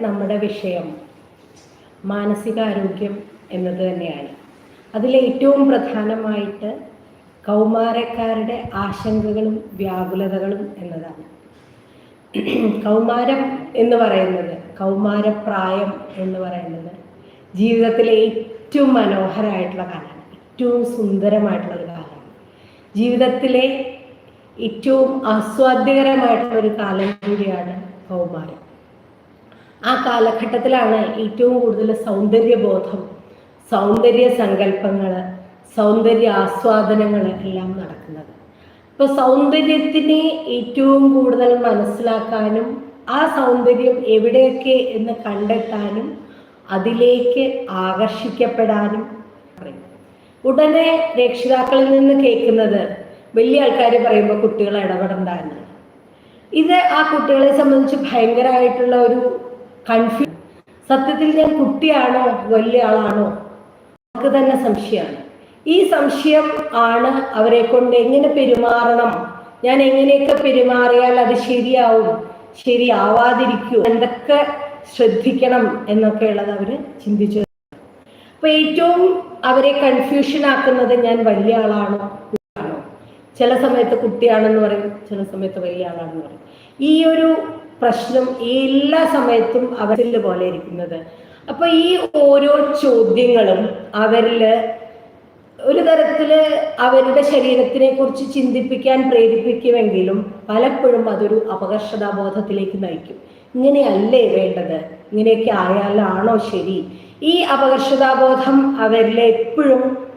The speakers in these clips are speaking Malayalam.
നമ്മുടെ വിഷയം മാനസികാരോഗ്യം എന്നത് തന്നെയാണ്. അതിലേറ്റവും പ്രധാനമായിട്ട് കൗമാരക്കാരുടെ ആശങ്കകളും വ്യാകുലതകളും എന്നതാണ്. കൗമാരം എന്ന് പറയുന്നത് കൗമാരപ്രായം എന്ന് പറയുന്നത് ജീവിതത്തിലെ ഏറ്റവും മനോഹരമായിട്ടുള്ള കാലമാണ്. ഏറ്റവും സുന്ദരമായിട്ടുള്ള ഒരു കാലമാണ്. ജീവിതത്തിലെ ഏറ്റവും ആസ്വാദ്യകരമായിട്ടുള്ള ഒരു കാലം കൂടിയാണ് കൗമാരം. ആ കാലഘട്ടത്തിലാണ് ഏറ്റവും കൂടുതൽ സൗന്ദര്യബോധം സൗന്ദര്യ സങ്കല്പങ്ങൾ സൗന്ദര്യ ആസ്വാദനങ്ങൾ എല്ലാം നടക്കുന്നത് ഇപ്പോൾ സൗന്ദര്യത്തിനെ ഏറ്റവും കൂടുതൽ മനസ്സിലാക്കാനും ആ സൗന്ദര്യം എവിടെയൊക്കെ എന്ന് കണ്ടെത്താനും അതിലേക്ക് ആകർഷിക്കപ്പെടാനും. ഉടനെ രക്ഷിതാക്കളിൽ നിന്ന് കേൾക്കുന്നത് വലിയ ആൾക്കാർ പറയുമ്പോൾ കുട്ടികൾ ഇടപെടണ്ട എന്നാണ് ഇത് ആ കുട്ടികളെ സംബന്ധിച്ച് ഭയങ്കരമായിട്ടുള്ള ഒരു കൺഫ്യൂ സത്യത്തിൽ ഞാൻ കുട്ടിയാണോ വലിയ ആളാണോ അവർക്ക് തന്നെ സംശയമാണ്. ഈ സംശയം ആണ് അവരെ കൊണ്ട് എങ്ങനെ പെരുമാറണം? ഞാൻ എങ്ങനെയൊക്കെ പെരുമാറിയാൽ അത് ശരിയാവും? ശരിയാവാതിരിക്കൂ എന്തൊക്കെ ശ്രദ്ധിക്കണം എന്നൊക്കെ ഉള്ളത് അവർ ചിന്തിച്ചു. അപ്പൊ ഏറ്റവും അവരെ കൺഫ്യൂഷൻ ആക്കുന്നത് ഞാൻ വലിയ ആളാണോ കുട്ടിയാണോ? ചില സമയത്ത് കുട്ടിയാണെന്ന് പറയും ചില സമയത്ത് വലിയ ആളാണെന്ന് പറയും. ഈ ഒരു പ്രശ്നം എല്ലാ സമയത്തും അവരിൽ പോലെ ഇരിക്കുന്നത്. അപ്പൊ ഈ ഓരോ ചോദ്യങ്ങളും അവരിൽ ഒരു തരത്തിൽ അവരുടെ ശരീരത്തിനെ കുറിച്ച് ചിന്തിപ്പിക്കാൻ പ്രേരിപ്പിക്കുമെങ്കിലും പലപ്പോഴും അതൊരു അപകർഷതാബോധത്തിലേക്ക് നയിക്കും. ഇങ്ങനെയല്ലേ വേണ്ടത്? ഇങ്ങനെയൊക്കെ ആയാലാണോ ശരി? ഈ അപകർഷതാബോധം അവരിൽ എപ്പോഴും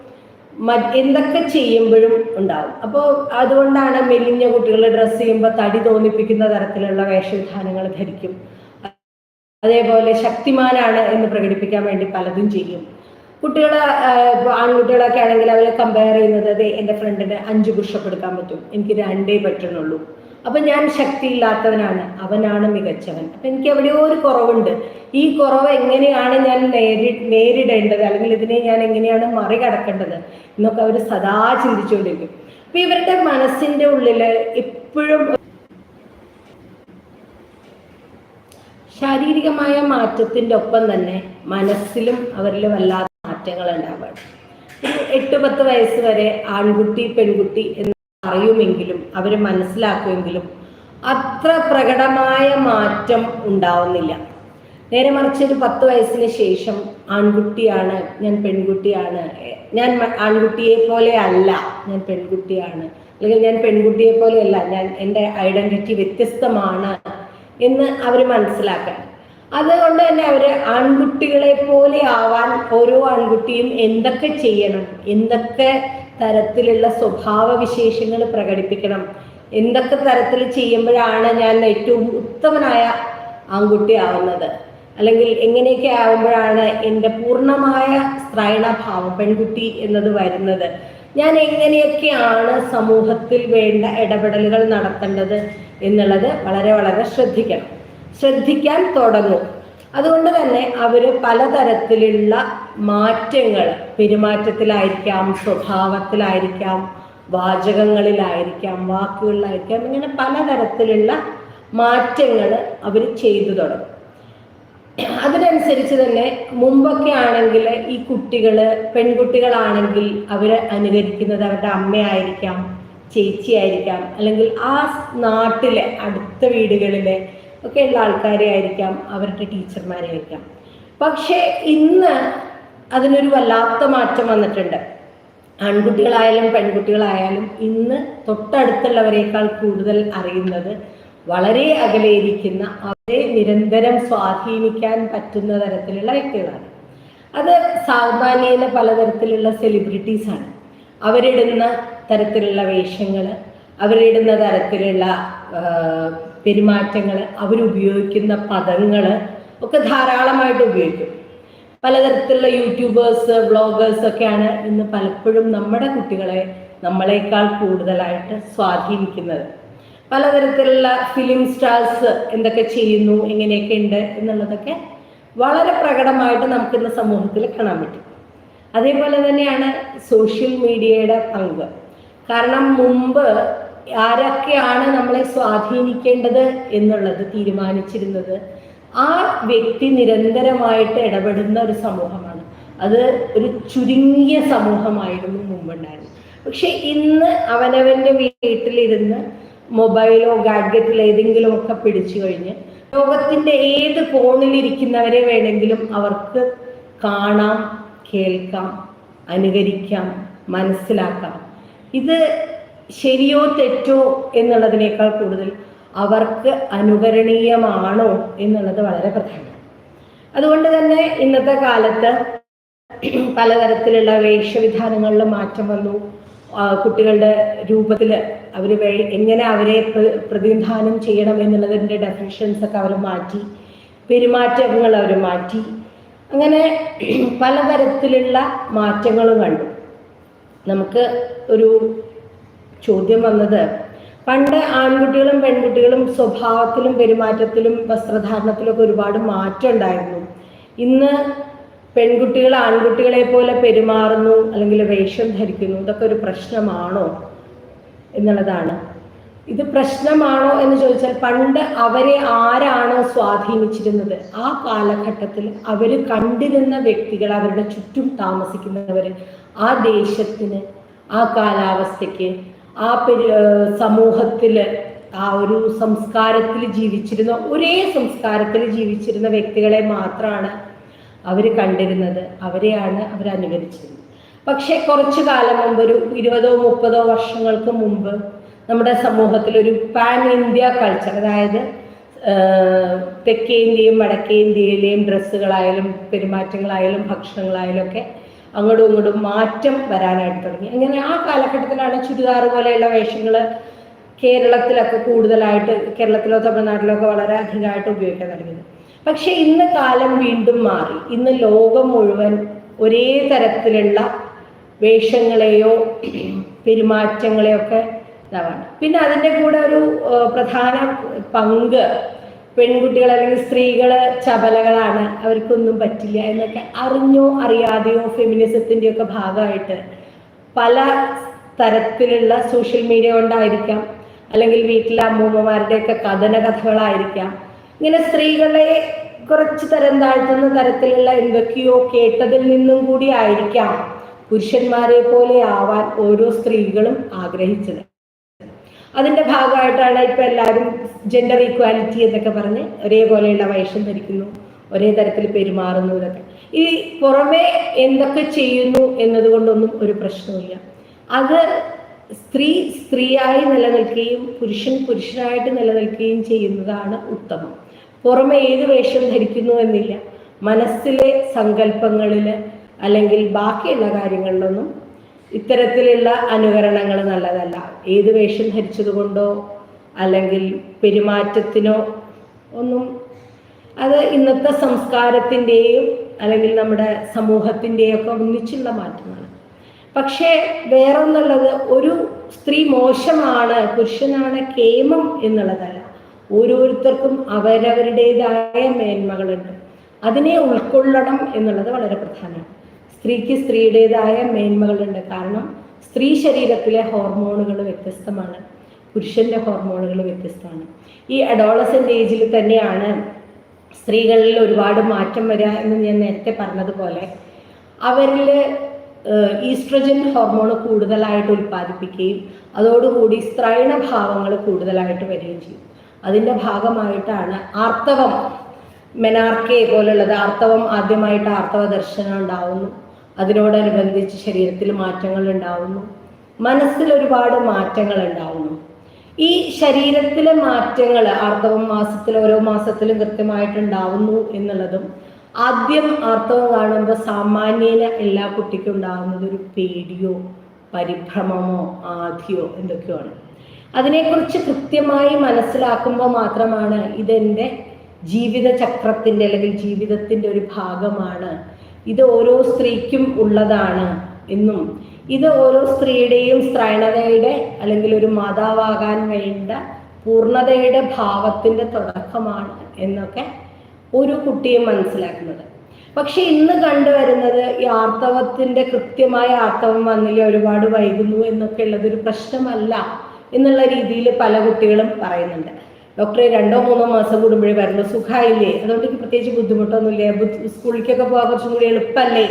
എന്തൊക്കെ ചെയ്യുമ്പോഴും ഉണ്ടാവും. അപ്പോൾ അതുകൊണ്ടാണ് മെലിഞ്ഞ കുട്ടികൾ ഡ്രസ്സ് ചെയ്യുമ്പോൾ തടി തോന്നിപ്പിക്കുന്ന തരത്തിലുള്ള വേഷവിധാനങ്ങൾ ധരിക്കും. അതേപോലെ ശക്തിമാനാണ് എന്ന് പ്രകടിപ്പിക്കാൻ വേണ്ടി പലതും ചെയ്യും. കുട്ടികൾ ആൺകുട്ടികളൊക്കെ ആണെങ്കിൽ അവരെ കമ്പയർ ചെയ്യുന്നത് "ദേ, എന്റെ ഫ്രണ്ടിന് അഞ്ച് പുഷപ്പ് എടുക്കാൻ പറ്റും. എനിക്ക് രണ്ടേ പറ്റുന്നുള്ളൂ അപ്പൊ ഞാൻ ശക്തിയില്ലാത്തവനാണ്. അവനാണ് മികച്ചവൻ. അപ്പൊ എനിക്ക് എവിടെയോ ഒരു കുറവുണ്ട്. ഈ കുറവ് എങ്ങനെയാണ് ഞാൻ നേരി നേരിടേണ്ടത്? അല്ലെങ്കിൽ ഇതിനെ ഞാൻ എങ്ങനെയാണ് മറികടക്കേണ്ടത്? എന്നൊക്കെ അവർ സദാ ചിന്തിച്ചുകൊണ്ടിരിക്കും. അപ്പൊ ഇവരുടെ മനസ്സിന്റെ ഉള്ളിൽ എപ്പോഴും ശാരീരികമായ മാറ്റത്തിന്റെ ഒപ്പം തന്നെ മനസ്സിലും അവരിൽ വല്ലാത്ത മാറ്റങ്ങൾ ഉണ്ടാവുകയാണ് എട്ട് പത്ത് വയസ്സ് വരെ ആൺകുട്ടി പെൺകുട്ടി എന്ന് അറിയുമെങ്കിലും അവർ മനസ്സിലാക്കുമെങ്കിലും അത്ര പ്രകടമായ മാറ്റം ഉണ്ടാവുന്നില്ല. നേരെ മറിച്ച് ഒരു പത്ത് വയസ്സിന് ശേഷം ആൺകുട്ടിയാണ് ഞാൻ പെൺകുട്ടിയാണ് ഞാൻ ആൺകുട്ടിയെ പോലെ അല്ല ഞാൻ പെൺകുട്ടിയാണ് അല്ലെങ്കിൽ ഞാൻ പെൺകുട്ടിയെ പോലെയല്ല ഞാൻ എന്റെ ഐഡന്റിറ്റി വ്യത്യസ്തമാണ് എന്ന് അവർ മനസ്സിലാക്കണം അതുകൊണ്ട് തന്നെ അവർ ആൺകുട്ടികളെ പോലെ ആവാൻ ഓരോ ആൺകുട്ടിയും എന്തൊക്കെ ചെയ്യണം എന്തൊക്കെ തരത്തിലുള്ള സ്വഭാവ വിശേഷങ്ങൾ പ്രകടിപ്പിക്കണം. എന്തൊക്കെ തരത്തിൽ ചെയ്യുമ്പോഴാണ് ഞാൻ ഏറ്റവും ഉത്തമനായ ആൺകുട്ടി ആവുന്നത്? അല്ലെങ്കിൽ എങ്ങനെയൊക്കെ ആവുമ്പോഴാണ് എന്റെ പൂർണമായ സ്ത്രൈണഭാവം പെൺകുട്ടി എന്നത് വരുന്നത്? ഞാൻ എങ്ങനെയൊക്കെയാണ് സമൂഹത്തിൽ വേണ്ട ഇടപെടലുകൾ നടത്തേണ്ടത് എന്നുള്ളത് വളരെ വളരെ ശ്രദ്ധിക്കണം. ശ്രദ്ധിക്കാൻ തുടങ്ങും. അതുകൊണ്ട് തന്നെ അവർ പലതരത്തിലുള്ള മാറ്റങ്ങൾ പെരുമാറ്റത്തിലായിരിക്കാം സ്വഭാവത്തിലായിരിക്കാം വാചകങ്ങളിലായിരിക്കാം വാക്കുകളിലായിരിക്കാം ഇങ്ങനെ പലതരത്തിലുള്ള മാറ്റങ്ങൾ അവർ ചെയ്തു തുടങ്ങും. അതിനനുസരിച്ച് തന്നെ മുമ്പൊക്കെ ആണെങ്കിൽ ഈ കുട്ടികൾ പെൺകുട്ടികളാണെങ്കിൽ അവർ അനുകരിക്കുന്നത് അവരുടെ അമ്മയായിരിക്കാം ചേച്ചിയായിരിക്കാം അല്ലെങ്കിൽ ആ നാട്ടിലെ അടുത്ത വീടുകളിലെ ഒക്കെയുള്ള ആൾക്കാരെ ആയിരിക്കാം അവരുടെ ടീച്ചർമാരെ ആയിരിക്കാം. പക്ഷേ ഇന്ന് അതിനൊരു വല്ലാത്ത മാറ്റം വന്നിട്ടുണ്ട്. ആൺകുട്ടികളായാലും പെൺകുട്ടികളായാലും ഇന്ന് തൊട്ടടുത്തുള്ളവരെക്കാൾ കൂടുതൽ അറിയുന്നത് വളരെ അകലെയിരിക്കുന്ന അവരെ നിരന്തരം സ്വാധീനിക്കാൻ പറ്റുന്ന തരത്തിലുള്ള വ്യക്തികളാണ്. അത് സാമാന്യേന പലതരത്തിലുള്ള സെലിബ്രിറ്റീസാണ് അവരിടുന്ന തരത്തിലുള്ള വേഷങ്ങൾ അവരിടുന്ന തരത്തിലുള്ള പെരുമാറ്റങ്ങൾ അവരുപയോഗിക്കുന്ന പദങ്ങൾ ഒക്കെ ധാരാളമായിട്ട് ഉപയോഗിക്കും. പലതരത്തിലുള്ള യൂട്യൂബേഴ്സ് വ്ളോഗേഴ്സ് ഒക്കെയാണ് ഇന്ന് പലപ്പോഴും നമ്മുടെ കുട്ടികളെ നമ്മളെക്കാൾ കൂടുതലായിട്ട് സ്വാധീനിക്കുന്നത്. പലതരത്തിലുള്ള ഫിലിം സ്റ്റാർസ് എന്തൊക്കെ ചെയ്യുന്നു എങ്ങനെയൊക്കെ ഉണ്ട് എന്നുള്ളതൊക്കെ വളരെ പ്രകടമായിട്ട് നമുക്കിന്ന് സമൂഹത്തിൽ കാണാൻ പറ്റും. അതേപോലെ തന്നെയാണ് സോഷ്യൽ മീഡിയയുടെ പങ്ക്. കാരണം മുമ്പ് ആരൊക്കെയാണ് നമ്മളെ സ്വാധീനിക്കേണ്ടത് എന്നുള്ളത് തീരുമാനിച്ചിരുന്നത്. ആ വ്യക്തി നിരന്തരമായിട്ട് ഇടപെടുന്ന ഒരു സമൂഹമാണ്. അത് ഒരു ചുരുങ്ങിയ സമൂഹമായിരുന്നു മുമ്പുണ്ടായിരുന്നു പക്ഷെ ഇന്ന് അവനവന്റെ വീട്ടിലിരുന്ന് മൊബൈലോ ഗാഡ്ഗറ്റിലോ ഏതെങ്കിലും ഒക്കെ പിടിച്ചു കഴിഞ്ഞ് ലോകത്തിന്റെ ഏത് കോണിലിരിക്കുന്നവരെ വേണമെങ്കിലും അവർക്ക് കാണാം കേൾക്കാം അനുകരിക്കാം മനസ്സിലാക്കാം. ഇത് ശരിയോ തെറ്റോ എന്നുള്ളതിനേക്കാൾ കൂടുതൽ അവർക്ക് അനുകരണീയമാണോ എന്നുള്ളത് വളരെ പ്രധാനമാണ് അതുകൊണ്ട് തന്നെ ഇന്നത്തെ കാലത്ത് പലതരത്തിലുള്ള വേഷവിധാനങ്ങളിൽ മാറ്റം വന്നു. കുട്ടികളുടെ രൂപത്തിൽ അവർ എങ്ങനെ അവരെ പ്ര- പ്രതിനിധാനം ചെയ്യണം എന്നുള്ളതിന്റെ ഡെഫിനിഷൻസ് ഒക്കെ അവർ മാറ്റി. പെരുമാറ്റങ്ങൾ അവർ മാറ്റി. അങ്ങനെ പലതരത്തിലുള്ള മാറ്റങ്ങളും കണ്ടു. നമുക്ക് ഒരു ചോദ്യം വന്നത്. പണ്ട് ആൺകുട്ടികളും പെൺകുട്ടികളും സ്വഭാവത്തിലും പെരുമാറ്റത്തിലും വസ്ത്രധാരണത്തിലൊക്കെ ഒരുപാട് മാറ്റം ഉണ്ടായിരുന്നു. ഇന്ന് പെൺകുട്ടികൾ ആൺകുട്ടികളെ പോലെ പെരുമാറുന്നു അല്ലെങ്കിൽ വേഷം ധരിക്കുന്നു ഇതൊക്കെ ഒരു പ്രശ്നമാണോ എന്നുള്ളതാണ്. ഇത് പ്രശ്നമാണോ എന്ന് ചോദിച്ചാൽ പണ്ട് അവരെ ആരാണോ സ്വാധീനിച്ചിരുന്നത്? ആ കാലഘട്ടത്തിൽ അവർ കണ്ടിരുന്ന വ്യക്തികൾ അവരുടെ ചുറ്റും താമസിക്കുന്നവർ ആ ദേശത്തിന് ആ കാലാവസ്ഥയ്ക്ക് ആ പെരു സമൂഹത്തിൽ ആ ഒരു സംസ്കാരത്തിൽ ജീവിച്ചിരുന്ന ഒരേ സംസ്കാരത്തിൽ ജീവിച്ചിരുന്ന വ്യക്തികളെ മാത്രമാണ് അവർ കണ്ടിരുന്നത്. അവരെയാണ് അവർ അനുകരിച്ചിരുന്നത്. പക്ഷേ കുറച്ചു കാലം മുമ്പ് ഒരു ഇരുപതോ മുപ്പതോ വർഷങ്ങൾക്ക് മുമ്പ് നമ്മുടെ സമൂഹത്തിൽ ഒരു പാൻ ഇന്ത്യ കൾച്ചർ അതായത് തെക്കേ ഇന്ത്യയും വടക്കേ ഇന്ത്യയിലെയും ഡ്രസ്സുകളായാലും പെരുമാറ്റങ്ങളായാലും ഭക്ഷണങ്ങളായാലും ഒക്കെ അങ്ങോട്ടും ഇങ്ങോട്ടും മാറ്റം വരാനായിട്ട് തുടങ്ങി. അങ്ങനെ ആ കാലഘട്ടത്തിലാണ് ചുരിദാർ പോലെയുള്ള വേഷങ്ങൾ കേരളത്തിലൊക്കെ കൂടുതലായിട്ട് കേരളത്തിലോ തമിഴ്നാട്ടിലോ ഒക്കെ വളരെ അധികമായിട്ട് ഉപയോഗിക്കാൻ തുടങ്ങിയത്. പക്ഷെ ഇന്ന് കാലം വീണ്ടും മാറി. ഇന്ന് ലോകം മുഴുവൻ ഒരേ തരത്തിലുള്ള വേഷങ്ങളെയോ പെരുമാറ്റങ്ങളെയോ ഒക്കെ ഇതാവാണ്. പിന്നെ അതിന്റെ കൂടെ ഒരു പ്രധാന പങ്ക് പെൺകുട്ടികൾ അല്ലെങ്കിൽ സ്ത്രീകൾ ചപലകളാണ്. അവർക്കൊന്നും പറ്റില്ല എന്നൊക്കെ അറിഞ്ഞോ അറിയാതെയോ ഫെമിനിസത്തിന്റെ ഒക്കെ ഭാഗമായിട്ട് പല തരത്തിലുള്ള സോഷ്യൽ മീഡിയ കൊണ്ടായിരിക്കാം. അല്ലെങ്കിൽ വീട്ടിലെ അമ്മൂമ്മമാരുടെയൊക്കെ കഥന കഥകളായിരിക്കാം. ഇങ്ങനെ സ്ത്രീകളെ കുറച്ച് തരം താഴ്ത്തുന്ന തരത്തിലുള്ള എന്തൊക്കെയോ കേട്ടതിൽ നിന്നും കൂടി ആയിരിക്കാം പുരുഷന്മാരെ പോലെ ആവാൻ ഓരോ സ്ത്രീകളും ആഗ്രഹിച്ചത്. അതിന്റെ ഭാഗമായിട്ടാണ് ഇപ്പൊ എല്ലാവരും ജെൻഡർ ഈക്വാലിറ്റി എന്നൊക്കെ പറഞ്ഞ് ഒരേപോലെയുള്ള വേഷം ധരിക്കുന്നു ഒരേ തരത്തിൽ പെരുമാറുന്നു ഇതൊക്കെ ഈ പുറമെ എന്തൊക്കെ ചെയ്യുന്നു എന്നതുകൊണ്ടൊന്നും ഒരു പ്രശ്നമില്ല അത് സ്ത്രീ സ്ത്രീയായി നിലനിൽക്കുകയും പുരുഷൻ പുരുഷനായിട്ട് നിലനിൽക്കുകയും ചെയ്യുന്നതാണ് ഉത്തമം. പുറമെ ഏത് വേഷം ധരിക്കുന്നു എന്നില്ല. മനസ്സിലെ സങ്കല്പങ്ങളിൽ അല്ലെങ്കിൽ ബാക്കിയുള്ള കാര്യങ്ങളിലൊന്നും ഇത്തരത്തിലുള്ള അനുകരണങ്ങൾ നല്ലതല്ല. ഏത് വേഷം ധരിച്ചത് കൊണ്ടോ അല്ലെങ്കിൽ പെരുമാറ്റത്തിനോ ഒന്നും അത് ഇന്നത്തെ സംസ്കാരത്തിന്റെയും അല്ലെങ്കിൽ നമ്മുടെ സമൂഹത്തിന്റെയും ഒക്കെ ഒന്നിച്ചുള്ള മാറ്റമാണ്. പക്ഷേ വേറൊന്നുള്ളത് ഒരു സ്ത്രീ മോശമാണ് പുരുഷനാണ് കേമം എന്നുള്ളതല്ല. ഓരോരുത്തർക്കും അവരവരുടേതായ മേന്മകളുണ്ട്. അതിനെ ഉൾക്കൊള്ളണം എന്നുള്ളത് വളരെ പ്രധാനമാണ്. സ്ത്രീക്ക് സ്ത്രീയുടേതായ മേന്മകളുണ്ട്. കാരണം സ്ത്രീ ശരീരത്തിലെ ഹോർമോണുകൾ വ്യത്യസ്തമാണ്. പുരുഷന്റെ ഹോർമോണുകൾ വ്യത്യസ്തമാണ്. ഈ അഡോളസെന്റ് ഏജിൽ തന്നെയാണ് സ്ത്രീകളിൽ ഒരുപാട് മാറ്റം വരിക എന്ന് ഞാൻ നേരത്തെ പറഞ്ഞതുപോലെ അവരിൽ ഈസ്ട്രജൻ ഹോർമോൺ കൂടുതലായിട്ട് ഉൽപ്പാദിപ്പിക്കുകയും അതോടുകൂടി സ്ത്രൈണഭാവങ്ങൾ കൂടുതലായിട്ട് വരികയും ചെയ്യും. അതിന്റെ ഭാഗമായിട്ടാണ് ആർത്തവം. മെനാർക്കെ പോലുള്ളത് ആർത്തവം ആദ്യമായിട്ട് ആർത്തവ ദർശനം ഉണ്ടാവുന്നു. അതിനോടനുബന്ധിച്ച് ശരീരത്തിൽ മാറ്റങ്ങൾ ഉണ്ടാവുന്നു. മനസ്സിൽ ഒരുപാട് മാറ്റങ്ങൾ ഉണ്ടാവുന്നു. ഈ ശരീരത്തിലെ മാറ്റങ്ങൾ ആർത്തവം മാസത്തിൽ ഓരോ മാസത്തിലും കൃത്യമായിട്ടുണ്ടാവുന്നു എന്നുള്ളതും ആദ്യം ആർത്തവം കാണുമ്പോൾ സാമാന്യേന എല്ലാ കുട്ടിക്കും ഉണ്ടാകുന്നത് ഒരു പേടിയോ പരിഭ്രമമോ ആധിയോ എന്തൊക്കെയാണ്. അതിനെക്കുറിച്ച് കൃത്യമായി മനസ്സിലാക്കുമ്പോൾ മാത്രമാണ് ഇതെന്റെ ജീവിത ചക്രത്തിന്റെ അല്ലെങ്കിൽ ജീവിതത്തിന്റെ ഒരു ഭാഗമാണ് ഇത് ഓരോ സ്ത്രീക്കും ഉള്ളതാണ് എന്നും. ഇത് ഓരോ സ്ത്രീയുടെയും സ്ത്രൈണതയുടെ അല്ലെങ്കിൽ ഒരു മാതാവാകാൻ വേണ്ട പൂർണതയുടെ ഭാവത്തിന്റെ തുടക്കമാണ് എന്നൊക്കെ ഒരു കുട്ടിയും മനസ്സിലാക്കുന്നത്. പക്ഷെ ഇന്ന് കണ്ടുവരുന്നത് ഈ ആർത്തവത്തിന്റെ കൃത്യമായ ആർത്തവം വന്നില്ല ഒരുപാട് വൈകുന്നു എന്നൊക്കെ ഉള്ളത് ഒരു പ്രശ്നമല്ല എന്നുള്ള രീതിയിൽ പല കുട്ടികളും പറയുന്നുണ്ട്. ഡോക്ടറെ രണ്ടോ മൂന്നോ മാസം കൂടുമ്പോഴേ വരുള്ളൂ സുഖമായില്ലേ അതുകൊണ്ട് എനിക്ക് പ്രത്യേകിച്ച് ബുദ്ധിമുട്ടൊന്നുമില്ല. സ്കൂളിലേക്കൊക്കെ പോകാൻ കുറച്ചും കൂടി എളുപ്പമല്ലേ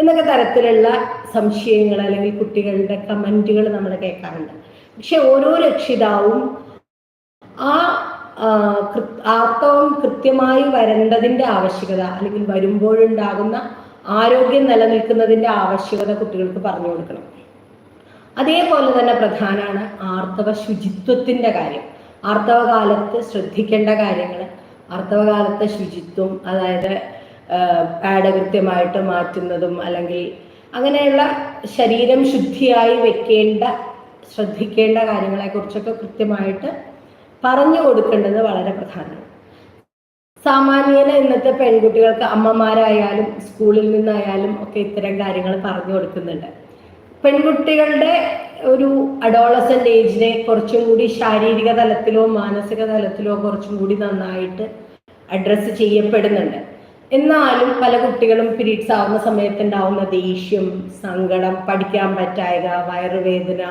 എന്നൊക്കെ തരത്തിലുള്ള സംശയങ്ങൾ അല്ലെങ്കിൽ കുട്ടികളുടെ കമന്റുകൾ നമ്മൾ കേൾക്കാറുണ്ട്. പക്ഷെ ഓരോ രക്ഷിതാവും ആ ആർത്തവം കൃത്യമായി വരേണ്ടതിന്റെ ആവശ്യകത അല്ലെങ്കിൽ വരുമ്പോഴുണ്ടാകുന്ന ആരോഗ്യം നിലനിൽക്കുന്നതിന്റെ ആവശ്യകത കുട്ടികൾക്ക് പറഞ്ഞു കൊടുക്കണം. അതേപോലെ തന്നെ പ്രധാനമാണ് ആർത്തവ ശുചിത്വത്തിന്റെ കാര്യം. ആർത്തവകാലത്ത് ശ്രദ്ധിക്കേണ്ട കാര്യങ്ങൾ ആർത്തവകാലത്തെ ശുചിത്വം അതായത് പാഡ് കൃത്യമായിട്ട് മാറ്റുന്നതും അല്ലെങ്കിൽ അങ്ങനെയുള്ള ശരീരം ശുദ്ധിയായി വെക്കേണ്ട ശ്രദ്ധിക്കേണ്ട കാര്യങ്ങളെക്കുറിച്ചൊക്കെ കൃത്യമായിട്ട് പറഞ്ഞു കൊടുക്കേണ്ടത് വളരെ പ്രധാനമാണ്. സാമാന്യന ഇന്നത്തെ പെൺകുട്ടികൾക്ക് അമ്മമാരായാലും സ്കൂളിൽ നിന്നായാലും ഒക്കെ ഇത്തരം കാര്യങ്ങൾ പറഞ്ഞു കൊടുക്കുന്നുണ്ട്. പെൺകുട്ടികളുടെ ഒരു അഡോളസെന്റ് ഏജിനെ കുറച്ചും കൂടി ശാരീരിക തലത്തിലോ മാനസിക തലത്തിലോ കുറച്ചും കൂടി നന്നായിട്ട് അഡ്രസ്സ് ചെയ്യപ്പെടുന്നുണ്ട്. എന്നാലും പല കുട്ടികളും പീരീഡ്സ് ആവുന്ന സമയത്ത് ഉണ്ടാവുന്ന ദേഷ്യം സങ്കടം പഠിക്കാൻ പറ്റായക വയറുവേദന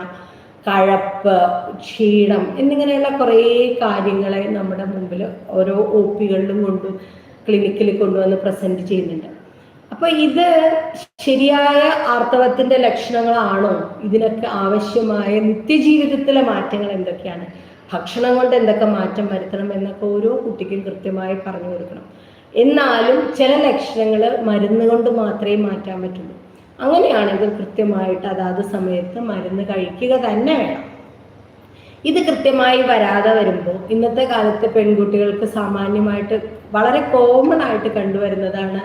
കഴപ്പ് ക്ഷീണം എന്നിങ്ങനെയുള്ള കുറേ കാര്യങ്ങളെ നമ്മുടെ മുമ്പിൽ ഓരോ ഒ പികളിലും കൊണ്ട് ക്ലിനിക്കിൽ കൊണ്ടുവന്ന് പ്രസന്റ് ചെയ്യുന്നുണ്ട്. അപ്പൊ ഇത് ശരിയായ ആർത്തവത്തിന്റെ ലക്ഷണങ്ങളാണോ? ഇതിനൊക്കെ ആവശ്യമായ നിത്യജീവിതത്തിലെ മാറ്റങ്ങൾ എന്തൊക്കെയാണ്? ഭക്ഷണം കൊണ്ട് എന്തൊക്കെ മാറ്റം വരുത്തണം എന്നൊക്കെ ഓരോ കുട്ടിക്കും കൃത്യമായി പറഞ്ഞു കൊടുക്കണം. എന്നാലും ചില ലക്ഷണങ്ങൾ മരുന്ന് കൊണ്ട് മാത്രമേ മാറ്റാൻ പറ്റുള്ളൂ. അങ്ങനെയാണെങ്കിൽ കൃത്യമായിട്ട് അതാത് സമയത്ത് മരുന്ന് കഴിക്കുക തന്നെ വേണം. ഇത് കൃത്യമായി വരാതെ വരുമ്പോൾ ഇന്നത്തെ കാലത്ത് പെൺകുട്ടികൾക്ക് സാമാന്യമായിട്ട് വളരെ കോമൺ ആയിട്ട് കണ്ടുവരുന്നതാണ്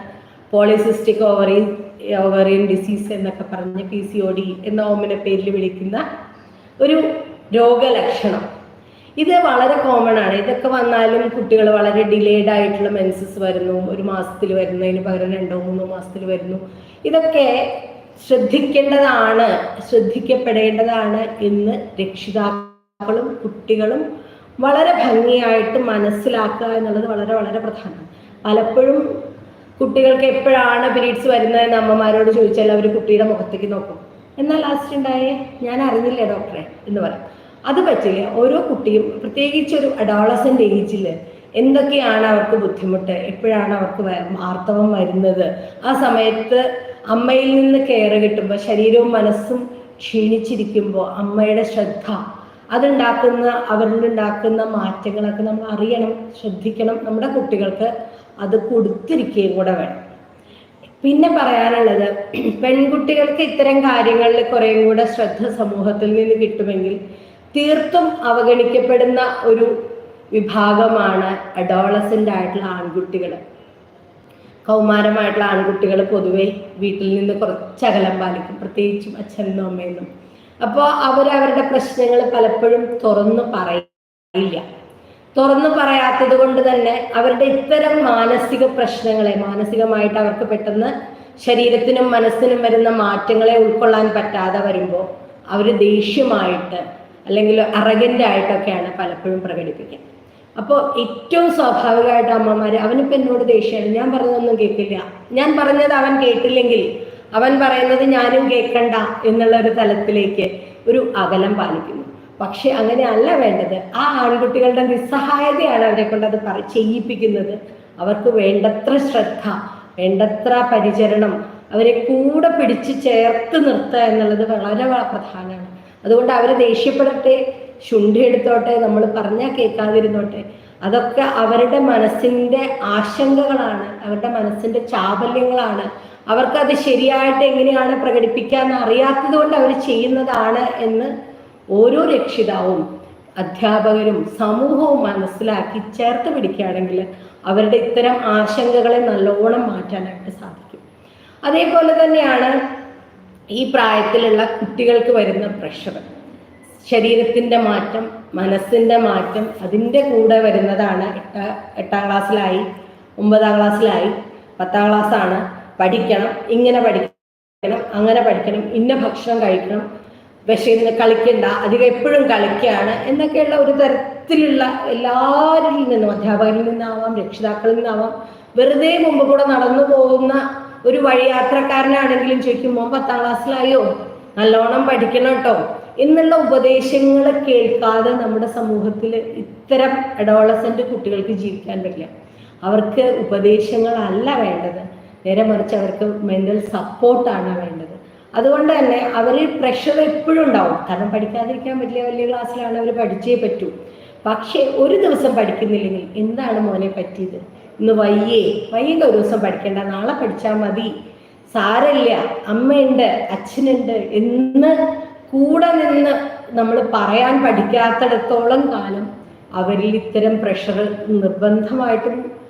പോളിസിസ്റ്റിക് ഓവറിയൻ ഓവറിയൻ ഡിസീസ് എന്നൊക്കെ പറഞ്ഞ് പി സി ഒ ഡി എന്ന ഓമിന പേരിൽ വിളിക്കുന്ന ഒരു രോഗലക്ഷണം. ഇത് വളരെ കോമൺ ആണ്. ഇതൊക്കെ വന്നാലും കുട്ടികൾ വളരെ ഡിലേഡ് ആയിട്ടുള്ള മെൻസസ് വരുന്നു. ഒരു മാസത്തിൽ വരുന്നതിന് പകരം രണ്ടോ മൂന്നോ മാസത്തിൽ വരുന്നു. ഇതൊക്കെ ശ്രദ്ധിക്കേണ്ടതാണ് ശ്രദ്ധിക്കപ്പെടേണ്ടതാണ് എന്ന് രക്ഷിതാക്കളും കുട്ടികളും വളരെ ഭംഗിയായിട്ട് മനസ്സിലാക്കുക എന്നുള്ളത് വളരെ വളരെ പ്രധാനമാണ്. പലപ്പോഴും കുട്ടികൾക്ക് എപ്പോഴാണ് പീരീഡ്സ് വരുന്നതെന്ന് അമ്മമാരോട് ചോദിച്ചാൽ അവർ കുട്ടിയുടെ മുഖത്തേക്ക് നോക്കും. എന്നാൽ ലാസ്റ്റ് ഉണ്ടായേ? ഞാൻ അറിഞ്ഞില്ല ഡോക്ടറെ? എന്ന് പറയും. അത് പറ്റില്ല. ഓരോ കുട്ടിയും പ്രത്യേകിച്ച് ഒരു അഡോളസന്റ് ഏജിൽ എന്തൊക്കെയാണ് അവർക്ക് ബുദ്ധിമുട്ട്? എപ്പോഴാണ് അവർക്ക് ആർത്തവം വരുന്നത്? ആ സമയത്ത് അമ്മയിൽ നിന്ന് കെയർ കിട്ടുമ്പോൾ ശരീരവും മനസ്സും ക്ഷീണിച്ചിരിക്കുമ്പോൾ അമ്മയുടെ ശ്രദ്ധ അതുണ്ടാക്കുന്ന അവരിലുണ്ടാക്കുന്ന മാറ്റങ്ങളൊക്കെ നമ്മൾ അറിയണം ശ്രദ്ധിക്കണം നമ്മുടെ കുട്ടികൾക്ക്. അത് കൊടുത്തിരിക്കുകയും കൂടെ വേണം. പിന്നെ പറയാനുള്ളത് പെൺകുട്ടികൾക്ക് ഇത്തരം കാര്യങ്ങളിൽ കുറേയും കൂടെ ശ്രദ്ധ സമൂഹത്തിൽ നിന്ന് കിട്ടുമെങ്കിൽ തീർത്തും അവഗണിക്കപ്പെടുന്ന ഒരു വിഭാഗമാണ് അഡോളസെന്റ് ആയിട്ടുള്ള ആൺകുട്ടികൾ. കൗമാരമായിട്ടുള്ള ആൺകുട്ടികൾ പൊതുവെ വീട്ടിൽ നിന്ന് കുറച്ച് അകലം പാലിക്കും പ്രത്യേകിച്ചും അച്ഛനും അമ്മയെന്നും. അപ്പോൾ അവരവരുടെ പ്രശ്നങ്ങൾ പലപ്പോഴും തുറന്നു പറയില്ല. തുറന്നു പറയാത്തത് കൊണ്ട് തന്നെ അവരുടെ ഇത്തരം മാനസിക പ്രശ്നങ്ങളെ മാനസികമായിട്ട് അവർക്ക് പെട്ടെന്ന് ശരീരത്തിനും മനസ്സിനും വരുന്ന മാറ്റങ്ങളെ ഉൾക്കൊള്ളാൻ പറ്റാതെ വരുമ്പോൾ അവർ ദേഷ്യമായിട്ട് അല്ലെങ്കിൽ അറഗന്റ് ആയിട്ടൊക്കെയാണ് പലപ്പോഴും പ്രകടിപ്പിക്കുക. അപ്പോൾ ഏറ്റവും സ്വാഭാവികമായിട്ട് അമ്മമാർ അവനിപ്പോൾ എന്നോട് ദേഷ്യമാണ് ഞാൻ പറഞ്ഞതൊന്നും കേൾക്കില്ല. ഞാൻ പറഞ്ഞത് അവൻ കേട്ടില്ലെങ്കിൽ അവൻ പറയുന്നത് ഞാനും കേൾക്കണ്ട എന്നുള്ള ഒരു തലത്തിലേക്ക് ഒരു അകലം പാലിക്കുന്നു. പക്ഷെ അങ്ങനെ അല്ല വേണ്ടത്. ആ ആൺകുട്ടികളുടെ നിസ്സഹായതയാണ് അവരെ കൊണ്ട് അത് ചെയ്യിപ്പിക്കുന്നത്. അവർക്ക് വേണ്ടത്ര ശ്രദ്ധ വേണ്ടത്ര പരിചരണം അവരെ കൂടെ പിടിച്ച് ചേർത്ത് നിർത്തുക എന്നുള്ളത് വളരെ പ്രധാനമാണ്. അതുകൊണ്ട് അവരെ ദേഷ്യപ്പെടട്ടെ ശുണ്ഠി എടുത്തോട്ടെ നമ്മൾ പറഞ്ഞാൽ കേൾക്കാതിരുന്നോട്ടെ. അതൊക്കെ അവരുടെ മനസ്സിന്റെ ആശങ്കകളാണ് അവരുടെ മനസ്സിന്റെ ചാബല്യങ്ങളാണ്. അവർക്കത് ശരിയായിട്ട് എങ്ങനെയാണ് പ്രകടിപ്പിക്കാൻ അറിയാത്തത് കൊണ്ട് അവർ ചെയ്യുന്നതാണ് എന്ന് ഓരോ രക്ഷിതാവും അധ്യാപകരും സമൂഹവും മനസ്സിലാക്കി ചേർത്ത് പിടിക്കുകയാണെങ്കിൽ അവരുടെ ഇത്തരം ആശങ്കകളെ നല്ലോണം മാറ്റാനായിട്ട് സാധിക്കും. അതേപോലെ തന്നെയാണ് ഈ പ്രായത്തിലുള്ള കുട്ടികൾക്ക് വരുന്ന പ്രഷർ ശരീരത്തിന്റെ മാറ്റം മനസ്സിന്റെ മാറ്റം അതിന്റെ കൂടെ വരുന്നതാണ് എട്ട എട്ടാം ക്ലാസ്സിലായി ഒമ്പതാം ക്ലാസ്സിലായി പത്താം ക്ലാസ്സാണ്. പഠിക്കണം ഇങ്ങനെ പഠിക്കണം അങ്ങനെ പഠിക്കണം ഇന്ന ഭക്ഷണം കഴിക്കണം വിശന്ന് കളിക്കണ്ട അധികം എപ്പോഴും കളിക്കുകയാണ് എന്നൊക്കെയുള്ള ഒരു തരത്തിലുള്ള എല്ലാവരിൽ നിന്നും അധ്യാപകരിൽ നിന്നാവാം രക്ഷിതാക്കളിൽ നിന്നാവാം വെറുതെ മുമ്പ് കൂടെ നടന്നു പോകുന്ന ഒരു വഴിയാത്രക്കാരനാണെങ്കിലും ചോദിക്കും മോൻ പത്താം ക്ലാസ്സിലായോ? നല്ലോണം പഠിക്കണം കേട്ടോ എന്നുള്ള ഉപദേശങ്ങൾ കേൾക്കാതെ നമ്മുടെ സമൂഹത്തിൽ ഇത്തരം അഡോളസെന്റ് കുട്ടികൾക്ക് ജീവിക്കാൻ പറ്റില്ല. അവർക്ക് ഉപദേശങ്ങളല്ല വേണ്ടത്. നേരെ മറിച്ച് അവർക്ക് മെന്റൽ സപ്പോർട്ടാണ് വേണ്ടത്. അതുകൊണ്ട് തന്നെ അവരിൽ പ്രഷർ എപ്പോഴും ഉണ്ടാവും. കാരണം പഠിക്കാതിരിക്കാൻ വലിയ വലിയ ക്ലാസ്സിലാണ് അവർ പഠിച്ചേ പറ്റൂ. പക്ഷേ ഒരു ദിവസം പഠിക്കുന്നില്ലെങ്കിൽ എന്താണ് മോനെ പറ്റിയത്? ഇന്ന് വയ്യേ. വയ്യെങ്കിൽ ഒരു ദിവസം പഠിക്കേണ്ട. നാളെ പഠിച്ചാൽ മതി. സാരല്ല അമ്മയുണ്ട് അച്ഛനുണ്ട് എന്ന് കൂടെ നിന്ന് നമ്മൾ പറയാൻ പഠിക്കാത്തിടത്തോളം കാലം അവരിൽ ഇത്തരം പ്രഷർ നിർബന്ധമായിട്ടും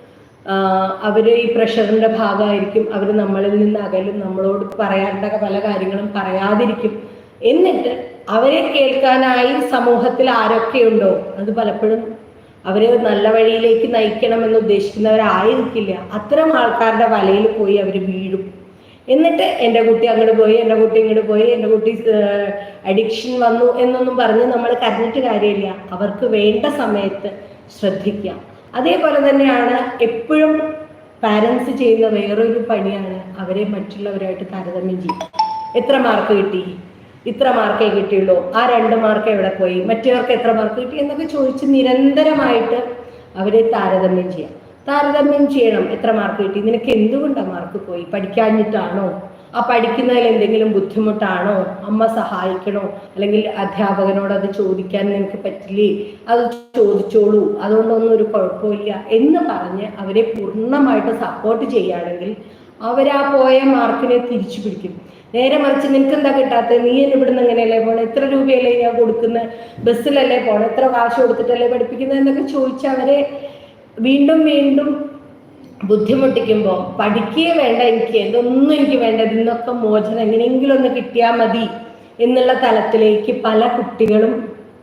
അവർ ഈ പ്രഷറിന്റെ ഭാഗമായിരിക്കും. അവർ നമ്മളിൽ നിന്ന് അകലും നമ്മളോട് പറയേണ്ട പല കാര്യങ്ങളും പറയാതിരിക്കും. എന്നിട്ട് അവരെ കേൾക്കാനായി സമൂഹത്തിൽ ആരൊക്കെയുണ്ടോ അത് പലപ്പോഴും അവരെ നല്ല വഴിയിലേക്ക് നയിക്കണമെന്ന് ഉദ്ദേശിക്കുന്നവരായിരിക്കില്ല. അത്തരം ആൾക്കാരുടെ വലയിൽ പോയി അവർ വീഴും. എന്നിട്ട് എന്റെ കുട്ടി അങ്ങോട്ട് പോയി എന്റെ കുട്ടി ഇങ്ങോട്ട് പോയി എന്റെ കുട്ടി അഡിക്ഷൻ വന്നു എന്നൊന്നും പറഞ്ഞ് നമ്മൾ കരഞ്ഞിട്ട് കാര്യമില്ല. അവർക്ക് വേണ്ട സമയത്ത് ശ്രദ്ധിക്കാം. അതേപോലെ തന്നെയാണ് എപ്പോഴും പാരൻസ് ചെയ്യുന്ന വേറൊരു പണിയാണ് അവരെ മറ്റുള്ളവരായിട്ട് താരതമ്യം ചെയ്യും. എത്ര മാർക്ക് കിട്ടി? ഇത്ര മാർക്കേ കിട്ടിയുള്ളൂ. ആ രണ്ട് മാർക്ക് എവിടെ പോയി? മറ്റവർക്ക് എത്ര മാർക്ക് കിട്ടി എന്നൊക്കെ ചോദിച്ച് നിരന്തരമായിട്ട് അവരെ താരതമ്യം ചെയ്യാം. താരതമ്യം ചെയ്യണം. എത്ര മാർക്ക് കിട്ടി? നിനക്ക് എന്തുകൊണ്ടാണ് മാർക്ക് പോയി? പഠിക്കാഞ്ഞിട്ടാണോ? ആ പഠിക്കുന്നതിൽ എന്തെങ്കിലും ബുദ്ധിമുട്ടാണോ? അമ്മ സഹായിക്കണോ? അല്ലെങ്കിൽ അധ്യാപകനോട് അത് ചോദിക്കാൻ നിനക്ക് പറ്റില്ലേ? അത് ചോദിച്ചോളൂ. അതുകൊണ്ടൊന്നും ഒരു കുഴപ്പമില്ല എന്ന് പറഞ്ഞ് അവരെ പൂർണമായിട്ട് സപ്പോർട്ട് ചെയ്യുകയാണെങ്കിൽ അവരാ പോയ മാർക്കിനെ തിരിച്ചു പിടിക്കും. നേരെ മറിച്ച് നിനക്ക് എന്താ കിട്ടാത്തത്? നീ ഇവിടുന്ന് എങ്ങനെയല്ലേ പോണേ? എത്ര രൂപയല്ലേ ഞാൻ കൊടുക്കുന്നത് ബസ്സിലല്ലേ പോണേ? എത്ര കാശ് കൊടുത്തിട്ടല്ലേ പഠിപ്പിക്കുന്നത് എന്നൊക്കെ ചോദിച്ച് അവരെ വീണ്ടും വീണ്ടും ബുദ്ധിമുട്ടിക്കുമ്പോൾ പഠിക്കുകയേ വേണ്ട എനിക്ക് ഇതൊന്നും എനിക്ക് വേണ്ട ഇതിന്നൊക്കെ മോചനം എങ്ങനെയെങ്കിലും ഒന്ന് കിട്ടിയാൽ മതി എന്നുള്ള തലത്തിലേക്ക് പല കുട്ടികളും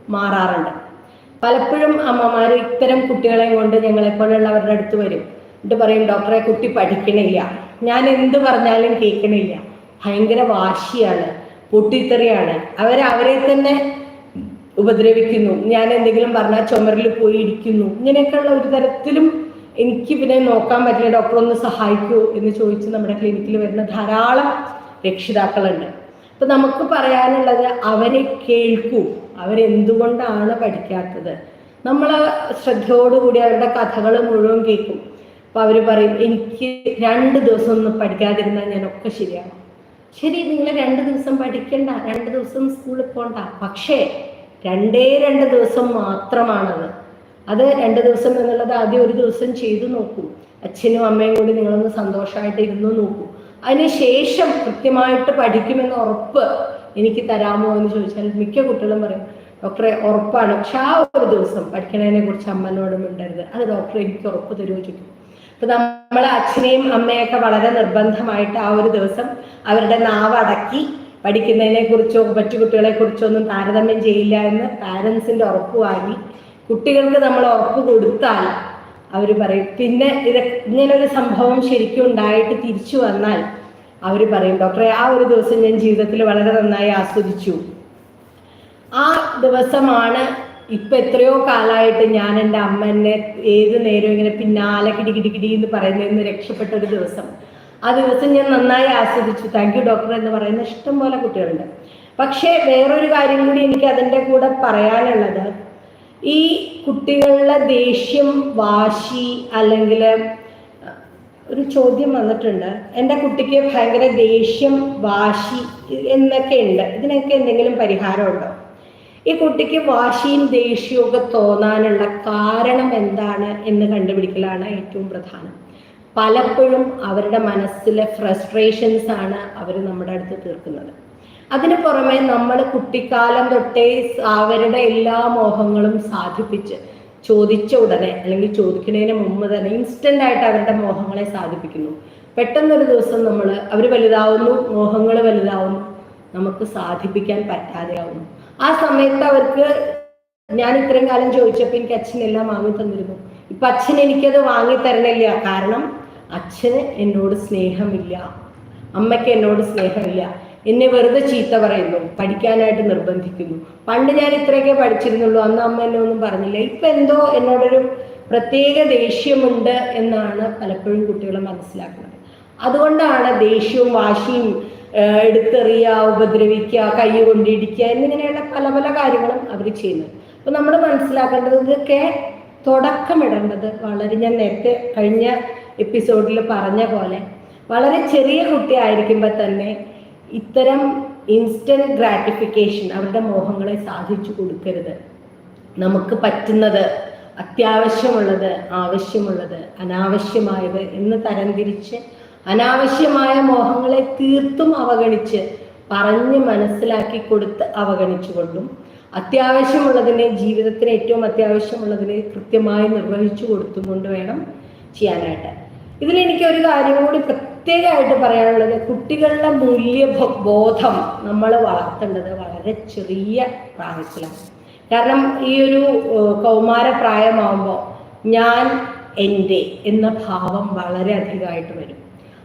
മാറാറുണ്ട്. പലപ്പോഴും അമ്മമാർ ഇത്തരം കുട്ടികളെ കൊണ്ട് ഞങ്ങളെ പോലുള്ളവരുടെ അടുത്ത് വരും. എന്നിട്ട് പറയും ഡോക്ടറെ കുട്ടി പഠിക്കണില്ല. ഞാൻ എന്ത് പറഞ്ഞാലും കേൾക്കണില്ല. ഭയങ്കര വാശിയാണ് പൊട്ടിത്തെറിയാണ്. അവർ അവരെ തന്നെ ഉപദ്രവിക്കുന്നു. ഞാൻ എന്തെങ്കിലും പറഞ്ഞാൽ ചുമരിൽ പോയി ഇരിക്കുന്നു ഇങ്ങനെയൊക്കെയുള്ള ഒരു തരത്തിലും എനിക്ക് പിന്നെ നോക്കാൻ പറ്റില്ല ഡോക്ടർ ഒന്ന് സഹായിക്കൂ എന്ന് ചോദിച്ച് നമ്മുടെ ക്ലിനിക്കിൽ വരുന്ന ധാരാളം രക്ഷിതാക്കളുണ്ട്. അപ്പൊ നമുക്ക് പറയാനുള്ളത് അവരെ കേൾക്കൂ അവരെന്തുകൊണ്ടാണ് പഠിക്കാത്തത്? നമ്മൾ ശ്രദ്ധയോടുകൂടി അവരുടെ കഥകൾ മുഴുവൻ കേൾക്കും. അപ്പൊ അവർ പറയും എനിക്ക് രണ്ട് ദിവസം ഒന്നും പഠിക്കാതിരുന്നാൽ ഞാനൊക്കെ ശരിയാവും. ശരി നിങ്ങൾ രണ്ട് ദിവസം പഠിക്കണ്ട രണ്ട് ദിവസം സ്കൂളിൽ പോണ്ട. പക്ഷേ രണ്ടേ രണ്ട് ദിവസം മാത്രമാണത്. അത് രണ്ട് ദിവസം എന്നുള്ളത് ആദ്യം ഒരു ദിവസം ചെയ്തു നോക്കൂ. അച്ഛനും അമ്മയും കൂടി നിങ്ങളൊന്ന് സന്തോഷമായിട്ട് ഇരുന്നു നോക്കൂ. അതിനുശേഷം കൃത്യമായിട്ട് പഠിക്കുമെന്ന ഉറപ്പ് എനിക്ക് തരാമോ എന്ന് ചോദിച്ചാൽ മിക്ക കുട്ടികളും പറയും ഡോക്ടറെ ഉറപ്പാണ്. പക്ഷെ ആ ഒരു ദിവസം പഠിക്കണതിനെ കുറിച്ച് അമ്മനോട് മിണ്ടരുത്. അത് ഡോക്ടറെ എനിക്ക് ഉറപ്പ് തരുമോ ചോദിക്കും. അപ്പൊ നമ്മളെ അച്ഛനെയും അമ്മയൊക്കെ വളരെ നിർബന്ധമായിട്ട് ആ ഒരു ദിവസം അവരുടെ നാവ് അടക്കി പഠിക്കുന്നതിനെ കുറിച്ചോ മറ്റു കുട്ടികളെ കുറിച്ചോ ഒന്നും താരതമ്യം ചെയ്യില്ല എന്ന് പാരൻസിന്റെ ഉറപ്പ് വാങ്ങി കുട്ടികൾക്ക് നമ്മൾ ഉറപ്പ് കൊടുത്താൽ അവർ പറയും. പിന്നെ ഇത് ഇങ്ങനൊരു സംഭവം ശരിക്കും ഉണ്ടായിട്ട് തിരിച്ചു വന്നാൽ അവർ പറയും ഡോക്ടറെ ആ ഒരു ദിവസം ഞാൻ ജീവിതത്തിൽ വളരെ നന്നായി ആസ്വദിച്ചു. ആ ദിവസമാണ് ഇപ്പൊ എത്രയോ കാലമായിട്ട് ഞാൻ എന്റെ അമ്മനെ ഏത് നേരം ഇങ്ങനെ പിന്നാലെ കിടി കിടി എന്ന് നിന്ന് രക്ഷപ്പെട്ട ഒരു ദിവസം. ആ ദിവസം ഞാൻ നന്നായി ആസ്വദിച്ചു. താങ്ക് യു ഡോക്ടർ എന്ന് പറയുന്ന ഇഷ്ടം പോലെ കുട്ടികളുണ്ട്. പക്ഷേ വേറൊരു കാര്യം കൂടി എനിക്ക് അതിന്റെ കൂടെ പറയാനുള്ളത്. ഈ കുട്ടികളുടെ ദേഷ്യം വാശി അല്ലെങ്കിൽ ഒരു ചോദ്യം വന്നിട്ടുണ്ട്. എന്റെ കുട്ടിക്ക് ഭയങ്കര ദേഷ്യം വാശി എന്നൊക്കെ ഉണ്ട്. ഇതിനൊക്കെ എന്തെങ്കിലും പരിഹാരമുണ്ടോ? ഈ കുട്ടിക്ക് വാശിയും ദേഷ്യവും ഒക്കെ തോന്നാനുള്ള കാരണം എന്താണ് എന്ന് കണ്ടുപിടിക്കലാണ് ഏറ്റവും പ്രധാനം. പലപ്പോഴും അവരുടെ മനസ്സിലെ ഫ്രസ്ട്രേഷൻസ് ആണ് അവർ നമ്മുടെ അടുത്ത് തീർക്കുന്നത്. അതിന് പുറമെ നമ്മൾ കുട്ടിക്കാലം തൊട്ടേ അവരുടെ എല്ലാ മോഹങ്ങളും സാധിപ്പിച്ച് ചോദിച്ച ഉടനെ അല്ലെങ്കിൽ ചോദിക്കുന്നതിന് മുമ്പ് തന്നെ ഇൻസ്റ്റന്റ് ആയിട്ട് അവരുടെ മോഹങ്ങളെ സാധിപ്പിക്കുന്നു. പെട്ടെന്നൊരു ദിവസം നമ്മൾ അവർ വലുതാവുന്നു മോഹങ്ങൾ വലുതാവുന്നു നമുക്ക് സാധിപ്പിക്കാൻ പറ്റാതെയാവുന്നു. ആ സമയത്ത് അവർക്ക് ഞാൻ ഇത്രയും കാലം ചോദിച്ചപ്പോൾ എനിക്ക് അച്ഛനെല്ലാം വാങ്ങി തന്നിരുന്നു. ഇപ്പൊ അച്ഛൻ എനിക്കത് വാങ്ങി തരണില്ല. കാരണം അച്ഛന് എന്നോട് സ്നേഹമില്ല. അമ്മയ്ക്ക് എന്നോട് സ്നേഹമില്ല. എന്നെ വെറുതെ ചീത്ത പറയുന്നു പഠിക്കാനായിട്ട് നിർബന്ധിക്കുന്നു. പണ്ട് ഞാൻ ഇത്രയൊക്കെ പഠിച്ചിരുന്നുള്ളൂ അന്ന് അമ്മ എന്നെ ഒന്നും പറഞ്ഞില്ല. ഇപ്പൊ എന്തോ എന്നോടൊരു പ്രത്യേക ദേഷ്യമുണ്ട് എന്നാണ് പലപ്പോഴും കുട്ടികൾ മനസ്സിലാക്കുന്നത്. അതുകൊണ്ടാണ് ദേഷ്യവും വാശിയും എടുത്തെറിയുക ഉപദ്രവിക്കുക കൈ കൊണ്ടിടിക്കുക എന്നിങ്ങനെയുള്ള പല പല കാര്യങ്ങളും അവർ ചെയ്യുന്നത്. അപ്പൊ നമ്മൾ മനസ്സിലാക്കേണ്ടത് ഇതൊക്കെ തുടക്കമിടേണ്ടത് വളരെ ഞാൻ നേരത്തെ കഴിഞ്ഞ എപ്പിസോഡിൽ പറഞ്ഞ പോലെ വളരെ ചെറിയ കുട്ടിയായിരിക്കുമ്പോൾ തന്നെ ഇത്തരം ഇൻസ്റ്റന്റ് ഗ്രാറ്റിഫിക്കേഷൻ അവരുടെ മോഹങ്ങളെ സാധിച്ചു കൊടുക്കരുത്. നമുക്ക് പറ്റുന്നത് അത്യാവശ്യമുള്ളത് ആവശ്യമുള്ളത് അനാവശ്യമായത് എന്ന് തരംതിരിച്ച് അനാവശ്യമായ മോഹങ്ങളെ തീർത്തും അവഗണിച്ച് പറഞ്ഞ് മനസ്സിലാക്കി കൊടുത്ത് അവഗണിച്ചുകൊണ്ടും അത്യാവശ്യമുള്ളതിനെ ജീവിതത്തിന് ഏറ്റവും അത്യാവശ്യമുള്ളതിനെ കൃത്യമായി നിർവഹിച്ചു കൊടുത്തും കൊണ്ട് വേണം ചെയ്യാനായിട്ട്. ഇതിൽ എനിക്ക് ഒരു കാര്യം കൂടി പ്രത്യേകമായിട്ട് പറയാനുള്ളത് കുട്ടികളുടെ മൂല്യ ബോധം നമ്മൾ വളർത്തേണ്ടത് വളരെ ചെറിയ പ്രായത്തിലാണ്. കാരണം ഈ ഒരു കൗമാര പ്രായമാകുമ്പോൾ ഞാൻ എന്റെ എന്ന ഭാവം വളരെ അധികമായിട്ട് വരും.